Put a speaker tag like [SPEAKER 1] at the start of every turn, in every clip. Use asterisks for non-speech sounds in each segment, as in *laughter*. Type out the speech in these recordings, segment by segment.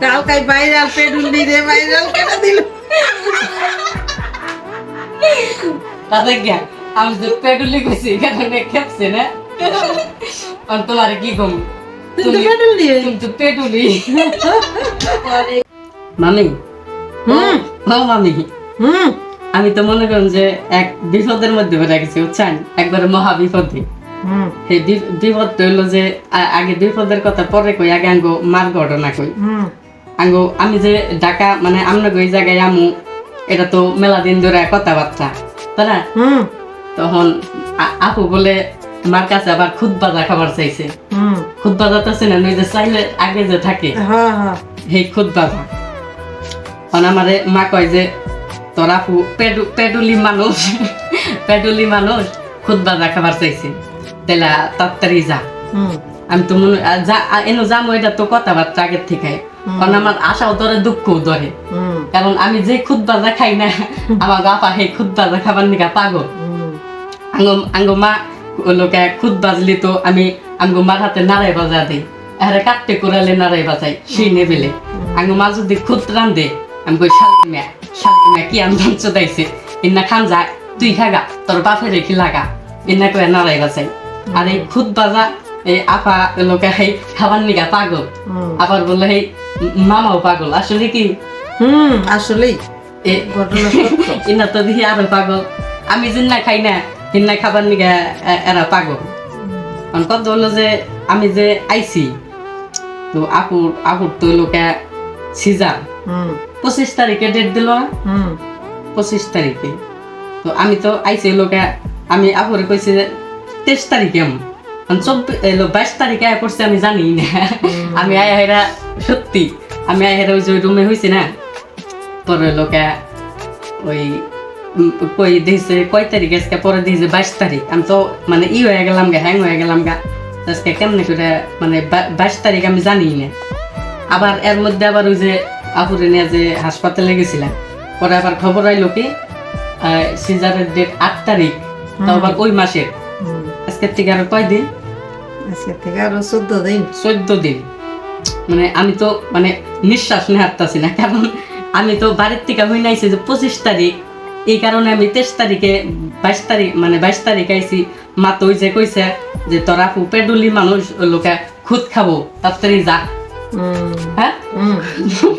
[SPEAKER 1] কালকাই viral পেডুলি রে viral কেন দিল।
[SPEAKER 2] তাতে গিয়া আমি যে পেটুলি কইছি এখানে খেপছে না। আর তোমার কি কম?
[SPEAKER 1] তুই তো পেডুল দিয়ে।
[SPEAKER 2] তুমি তো পেটুলি মামি
[SPEAKER 1] হুম।
[SPEAKER 2] ও মামি
[SPEAKER 1] হুম।
[SPEAKER 2] আমি তো মনে করেন যে এক বিপদের মধ্যে পড়ে গেছি বুঝছেন? একবার মহা বিপদে। বি- বিপদ হইল যে আগে বিপদের কথা পরে কই আগে আঙ্গো মার ঘটনা কই।
[SPEAKER 1] হুম।
[SPEAKER 2] আঙ্গো আমি যে ঢাকা মানে আমরা ওই জায়গায় আমু এটা তো মেলা দিন ধরে কথাবার্তা তাই না? তখন আপু বলে মার কাছে আবার খুদ বাজা খাবার চাইছে। খুদ বাজা তো চেনেন ওই যে চাইলে আগে যে থাকে
[SPEAKER 1] হ্যাঁ হ্যাঁ।
[SPEAKER 2] সেই খুদ বাজা। তখন আমারে মা কয় যে তোর আপু পেডু পেডুলি মানুষ *laughs* পেডুলি মানুষ খুদ বাজা খাবার চাইছে। তাহলে তাড়াতাড়ি যা। আমি তো মনে যা এনো যাব এটা তো কথাবার্তা আগের থেকে কারণ আমার আশাও ধরে দুঃখও ধরে। কারণ আমি যে খুদ বাজা খাই না আমার বাপা সেই খুদ বাজা খাবার নিকা পাগল। আঙ্গো আঙ্গো মা লোকে খুদ বাজলি তো আমি আঙ্গো মার হাতে নাড়াই বাজা দিই। আরে কাটতে করালে নাড়াই বাজাই সেই নেবেলে। আঙ্গো মা যদি খুদ রান্ধে আমি কই শালি মেয়া শালি মেয়া কি আন্দোলন চোদাইছে? ইন্না খান যা তুই খাগা তোর বাপের রেখি লাগা। ইন্না কয়ে নাড়াই বাজাই আর এই খুদ বাজা এই আপা লোকে সেই খাবার নিকা পাগল। আবার বললে সেই মামাও পাগল আসলে কি?
[SPEAKER 1] হুম আসলেই। ঘটনা সত্য। *laughs*
[SPEAKER 2] তো দেখি আরও পাগল। আমি জিন্না খাই না হিন্না খাবার নিগা এরা পাগল। কত হলো যে আমি যে আইছি তো আপুর আপুর তো লোকে সিজার।
[SPEAKER 1] হুম।
[SPEAKER 2] পঁচিশ তারিখে ডেট দিল পঁচিশ তারিখে। তো আমি তো আইছি লোকে আমি আপুরে কইছি যে তেইশ তারিখে বাইশ তারিখে আয়া পড়ছে আমি জানি না। আমি আয়া হেরা সত্যি আমি আয়া হেরা ওই যে রুমে হয়েছি না? পরে লোকে ওই কই দিয়েছে কয় তারিখ আজকে? পরে দিয়েছে বাইশ তারিখ। আমি তো মানে ই হয়ে গেলাম গা হ্যাং হয়ে গেলাম গা। আজকে কেমনে করে মানে বাইশ তারিখ আমি জানি না। আবার এর মধ্যে আবার ওই যে আপুরে নিয়ে যে হাসপাতালে গেছিলাম। পরে আবার খবর আইলো কি সিজারের ডেট আট তারিখ। তাও আবার ওই মাসের। আজকের থেকে আরও কয় দিন
[SPEAKER 1] আজকে থেকে আরও চোদ্দ দিন।
[SPEAKER 2] চোদ্দ দিন। মানে আমি তো মানে নিঃশ্বাস নেহারতাছি না কারণ আমি তো বাড়ির থেকে হই নাইছি যে পঁচিশ তারিখ। এই কারণে আমি তেইশ তারিখে বাইশ তারিখ মানে বাইশ তারিখ আইছি। মা তো ওই যে কইছে যে তোর আপু পেডুলি মানুষ লোকে খুদ খাব তাড়াতাড়ি যা। হ্যাঁ?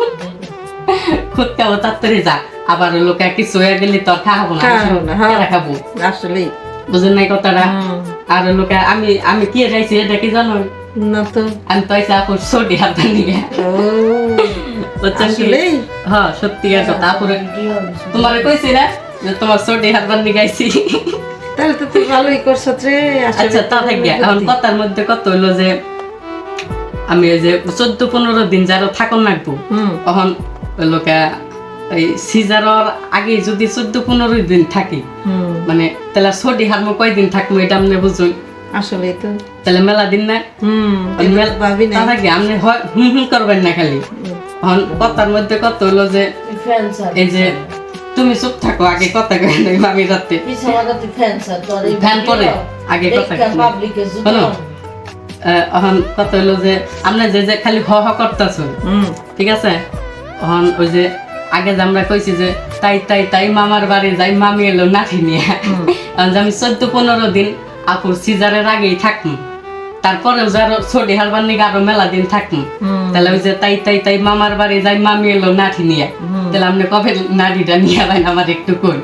[SPEAKER 2] *laughs* খুদ খাব তাড়াতাড়ি যা। আবার লোকে কিছু হয়ে গেলে তোর খাব না
[SPEAKER 1] খাব না, হ্যাঁ।
[SPEAKER 2] খাব।
[SPEAKER 1] আসলেই।
[SPEAKER 2] বুঝেন নাই কথাটা। আর লোকে আমি আমি কি যাইছি এটা কি জানো?
[SPEAKER 1] না তো।
[SPEAKER 2] আমি তো আইসি আপুর সর্দি হাত নিয়ে। বুঝছেন কি? হ্যাঁ সত্যিকার কথা আপুরে। তোমার কইছি না যে তোমার সর্দি হাত বান্ধি গাইছি।
[SPEAKER 1] তাহলে তো তুই ভালোই করছ রে
[SPEAKER 2] আচ্ছা তা থাকি এখন কথার মধ্যে কত হইল যে আমি যে চোদ্দ পনেরো দিন যারা থাকুন লাগবো
[SPEAKER 1] হুম।
[SPEAKER 2] তখন লোকে এই সিজারর আগে যদি চোদ্দ পনেরো দিন থাকি মানে তাহলে সর্দি হারমো কয়দিন থাকব এটা আপনি বুঝুন।
[SPEAKER 1] আসলেই তো
[SPEAKER 2] তাহলে মেলা দিন না?
[SPEAKER 1] হুম
[SPEAKER 2] ওই
[SPEAKER 1] ভাবি না
[SPEAKER 2] তা থাকি আপনি হয় হুম হুম করবেন না খালি। কথার মধ্যে কত হইল যে এই যে তুমি চুপ থাকো আগে কথা কই নাই আমি রাতে। ফ্যান পরে আগে কথা শোনো এখন কথা হইল যে আপনি যে যে খালি হ হ করতেছ ঠিক আছে? এখন ওই যে আগে যে আমরা কইছি যে তাই তাই তাই মামার বাড়ি যাই মামি এলো নাঠি নিয়ে। আমি চোদ্দ পনেরো দিন আপুর সিজারের আগেই থাকুন তারপরেও যার ছোট হারবার নিয়ে আরও মেলা দিন থাকুন
[SPEAKER 1] হুম।
[SPEAKER 2] তাহলে ওই যে তাই তাই তাই মামার বাড়ি যাই মামি এলো নাঠি নিয়ে। তাহলে আপনি কবে নাড়িটা নিয়ে আবেন আমার একটু কই।